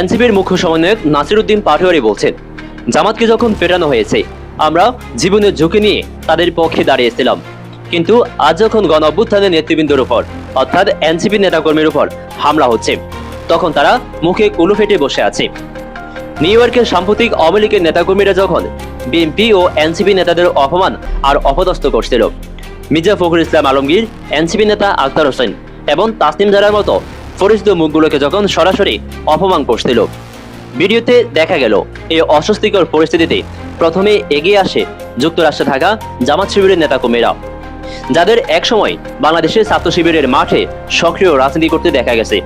এনসিপির মুখ্য সমন্বয়ক নাসিরুদ্দিন পাটোয়ারি বলছেন, জামাতকে যখন ফেরানো হয়েছে, আমরা জীবনের ঝুঁকি নিয়ে তাদের পক্ষে দাঁড়িয়েছিলাম। কিন্তু আজ যখন গণ অভ্যুত্থানের নেতৃবৃন্দের উপর, অর্থাৎ এনসিপি নেতাকর্মীর উপর হামলা হচ্ছে, তখন তারা মুখে কুলু ফেটে বসে আছে। নিউ ইয়র্কের সাম্প্রতিক আওয়ামী লীগের নেতাকর্মীরা যখন বিএনপি ও এনসিপি নেতাদের অপমান আর অপদস্থ করছিল, মির্জা ফখরুল ইসলাম আলমগীর, এনসিপি নেতা আখতার হোসেন এবং তাসনিম জারার মতো পরিচিত মুখগুলোকে যখন সরাসরি অপমান করছিল, ভিডিওতে দেখা গেল, এই অস্বস্তিকর পরিস্থিতিতে প্রথমে এগিয়ে আসে যুক্তরাষ্ট্রে থাকা জামাত শিবিরের নেতাকর্মীরা, যাদের একসময় বাংলাদেশের ছাত্র শিবিরের মাঠে সক্রিয় রাজনীতি করতে দেখা গেছে।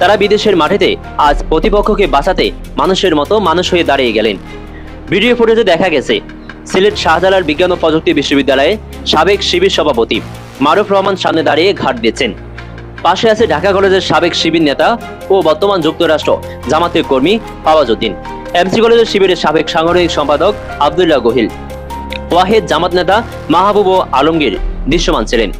তারা বিদেশের মাঠেতে আজ প্রতিপক্ষকে বাঁচাতে মানুষের মতো মানুষ হয়ে দাঁড়িয়ে গেলেন। ভিডিও ফুটেজে দেখা গেছে, সিলেট শাহজালাল বিজ্ঞান ও প্রযুক্তি বিশ্ববিদ্যালয়ে সাবেক শিবির সভাপতি মারুফ রহমান সামনে দাঁড়িয়ে ঘাট দিচ্ছেন। পাশে আছে ঢাকা কলেজের সাবেক শিবির নেতা ও বর্তমান যুক্তরাষ্ট্র জামাতের কর্মী ফাওয়াজউদ্দিন এমসি কলেজের শিবিরের সাবেক সাংগঠনিক সম্পাদক আবদুল্লাহ গহিল। ওয়াহেদ জামাত নেতা মাহবুব ও আলমগীর দৃশ্যমান ছিলেন।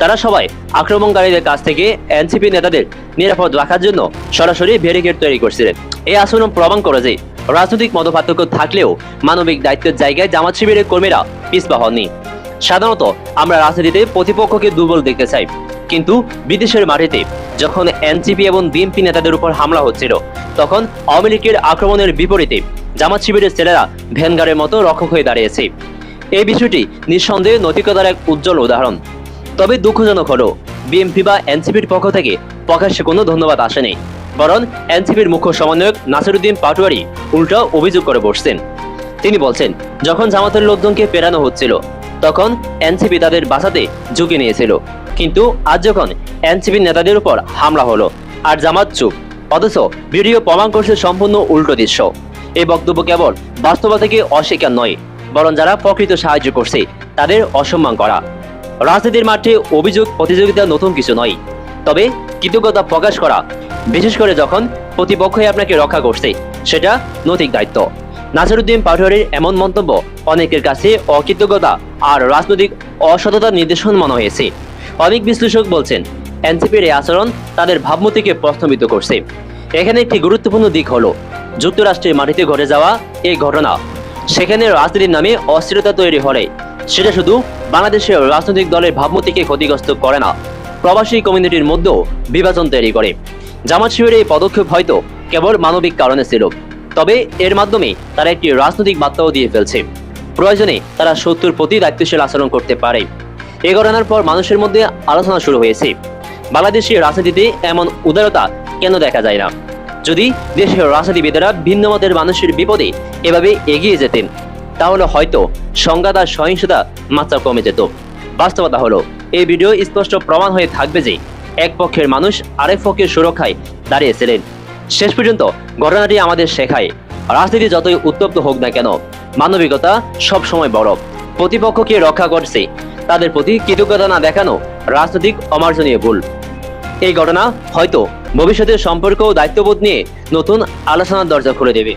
তারা সবাই আক্রমণকারীদের কাছ থেকে এনসিপি নেতাদের নিরাপদ রাখার জন্য সরাসরি ব্যারিকেড তৈরি করছিলেন। এই আচরণ প্রমাণ করে যে রাজনৈতিক মতপার্থক্য থাকলেও মানবিক দায়িত্বের জায়গায় জামাত শিবিরের কর্মীরা পিছপা হননি। সাধারণত আমরা রাজনীতিতে প্রতিপক্ষকে দুর্বল দেখতে চাই। কিন্তু বিদেশের মাটিতে যখন এনসিপি এবং বিএনপি নেতাদের উপর হামলা হচ্ছিল, তখন আওয়ামী লীগের আক্রমণের বিপরীতে জামাত শিবিরের ছেলেরা ভ্যানগারের মতো রক্ষক হয়ে দাঁড়িয়েছে। এই বিষয়টি নিঃসন্দেহে নৈতিকতার এক উজ্জ্বল উদাহরণ। তবে দুঃখজনক হলো, বিএনপি বা এনসিপির পক্ষ থেকে প্রকাশ্যে কোনো ধন্যবাদ আসেনি। বরং এনসিপির মুখ্য সমন্বয়ক নাসিরুদ্দিন পাটোয়ারি উল্টা অভিযোগ করে বসছেন। তিনি বলছেন, যখন জামাতের লোকজনকে পেরানো হচ্ছিল, তখন এনসিপি তাদের বাঁচাতে ঝুঁকি নিয়েছিল। কিন্তু আজ যখন এনসিপি নেতাদের উপর হামলা হলো, আর জামাত চুপ, অথচ ভিডিও প্রমাণ করছে সম্পূর্ণ উল্টো দৃশ্য। এই বক্তব্য কেবল বাস্তবতা থেকে অস্বীকার নয়, বরং যারা প্রকৃত সাহায্য করছে, তাদের অসম্মান করা। রাজনীতির মাঠে অভিযোগ, প্রতিযোগিতা নতুন কিছু নয়, তবে কৃতজ্ঞতা প্রকাশ করা, বিশেষ করে যখন প্রতিপক্ষই আপনাকে রক্ষা করছে, সেটা নৈতিক দায়িত্ব। নাসিরুদ্দিন পাটোয়ারির এমন মন্তব্য, অনেকের কাছে অকৃতজ্ঞতা আর রাজনৈতিক অসততার নির্দেশন মনে হয়েছে। অনেক বিশ্লেষক বলছেন, এনসিপির এই আচরণ তাদের ভাবমূর্তিকে প্রশ্নবিদ্ধ করছে। এখানে একটি গুরুত্বপূর্ণ দিক হলো, যুক্তরাষ্ট্রের মাটিতে ঘটে যাওয়া এই ঘটনা। সেখানে রাজনীতির নামে অস্থিরতা তৈরি হলে, সেটা শুধু বাংলাদেশের রাজনৈতিক দলের ভাবমূর্তিকে ক্ষতিগ্রস্ত করে না, প্রবাসী কমিউনিটির মধ্যেও বিভাজন তৈরি করে। জামাত শিবিরের এই পদক্ষেপ হয়তো কেবল মানবিক কারণে ছিল। তবে এর মাধ্যমে তারা একটি রাজনৈতিক বার্তাও দিয়ে ফেলছে। প্রয়োজনে তারা শত্রুর প্রতি দায়িত্বশীল আচরণ করতে পারে। এ ঘটনার পর মানুষের মধ্যে আলোচনা শুরু হয়েছে। বাংলাদেশের রাজনীতিতে এমন উদারতা কেন দেখা যায় না? যদি দেশের রাজনীতিবিদেরা ভিন্ন মতের মানুষের বিপদে এভাবে এগিয়ে যেতেন, তাহলে হয়তো সংঘাত আর সহিংসতা মাত্রা কমে যেত। বাস্তবতা হলো, এই ভিডিও স্পষ্ট প্রমাণ হয়ে থাকবে যে এক পক্ষের মানুষ আরেক পক্ষের সুরক্ষায় দাঁড়িয়েছিলেন। শেষ পর্যন্ত ঘটনাটি আমাদের শেখায়। রাজনীতি যতই উত্তপ্ত হোক না কেন, মানবিকতা সব সময় বড়। প্রতিপক্ষকে রক্ষা করছে, তাদের প্রতি কৃতজ্ঞতা না দেখানো রাজনৈতিক অমার্জনীয় ভুল। এই ঘটনা হয়তো ভবিষ্যতের সম্পর্ক ও দায়িত্ববোধ নিয়ে নতুন আলোচনার দরজা খুলে দেবে।